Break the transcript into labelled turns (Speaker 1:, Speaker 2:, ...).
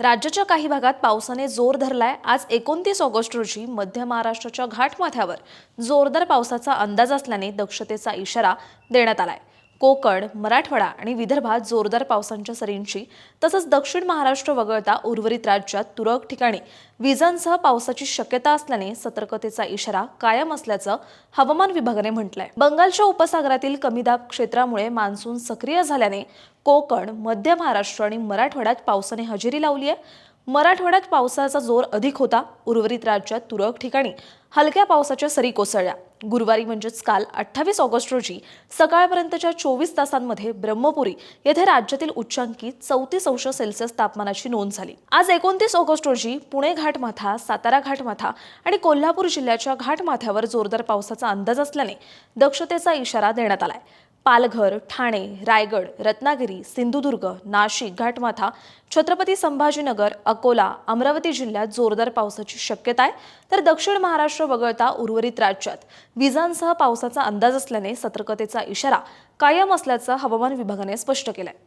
Speaker 1: राज्याच्या काही भागात पावसाने जोर धरलाय. आज एकोणतीस ऑगस्ट रोजी मध्य महाराष्ट्राच्या घाटमाथ्यावर जोरदार पावसाचा अंदाज असल्याने दक्षतेचा इशारा देण्यात आलाय. कोकण मराठवाडा आणि विदर्भात जोरदार पावसांच्या सरींची तसंच दक्षिण महाराष्ट्र वगळता उर्वरित राज्यात तुरळक ठिकाणी विजांसह पावसाची शक्यता असल्याने सतर्कतेचा इशारा कायम असल्याचं हवामान विभागाने म्हटलंय. बंगालच्या उपसागरातील कमी दाब क्षेत्रामुळे मान्सून सक्रिय झाल्याने कोकण मध्य महाराष्ट्र आणि मराठवाड्यात पावसाने हजेरी लावली आहे मराठवाड्यात पावसाचा जोर अधिक होता उर्वरित राज्यात तुरळक ठिकाणी हलक्या पावसाच्या सरी कोसळल्या. गुरुवारी म्हणजेच काल अठ्ठावीस ऑगस्ट रोजी सकाळपर्यंतच्या चोवीस तासांमध्ये ब्रह्मपुरी येथे राज्यातील उच्चांकी चौतीस अंश सेल्सिअस तापमानाची नोंद झाली. आज एकोणतीस ऑगस्ट रोजी पुणे घाटमाथा सातारा घाटमाथा आणि कोल्हापूर जिल्ह्याच्या घाटमाथ्यावर जोरदार पावसाचा अंदाज असल्याने दक्षतेचा इशारा देण्यात आलाय. पालघर ठाणे रायगड रत्नागिरी सिंधुदुर्ग नाशिक घाटमाथा छत्रपती संभाजीनगर अकोला अमरावती जिल्ह्यात जोरदार पावसाची शक्यता आहे. तर दक्षिण महाराष्ट्र वगळता उर्वरित राज्यात विजांसह पावसाचा अंदाज असल्याने सतर्कतेचा इशारा कायम असल्याचं हवामान विभागाने स्पष्ट केलं आहे